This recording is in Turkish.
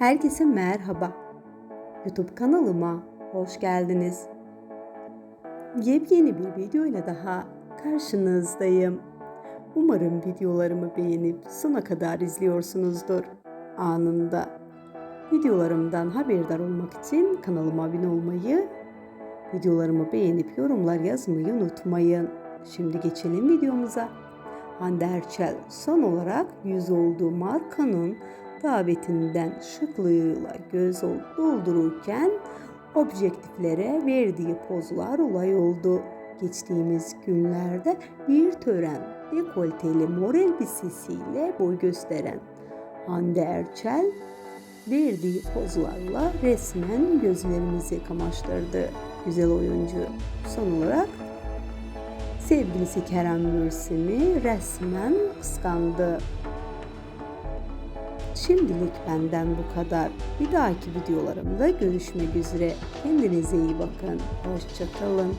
Herkese merhaba. YouTube kanalıma hoş geldiniz. Yepyeni bir video ile daha karşınızdayım. Umarım videolarımı beğenip sona kadar izliyorsunuzdur. Anında videolarımdan haberdar olmak için kanalıma abone olmayı, videolarımı beğenip yorumlar yazmayı unutmayın. Şimdi geçelim videomuza. Hande Erçel son olarak yüz olduğu markanın davetinden şıklığıyla göz doldururken objektiflere verdiği pozlar olay oldu. Geçtiğimiz günlerde bir tören dekolteli mor elbisesiyle boy gösteren Hande Erçel verdiği pozlarla resmen gözlerimizi kamaştırdı. Güzel oyuncu son olarak sevgilisi Kerem Bürsin'i resmen kıskandı. Şimdilik benden bu kadar. Bir dahaki videolarımda görüşmek üzere. Kendinize iyi bakın. Hoşçakalın.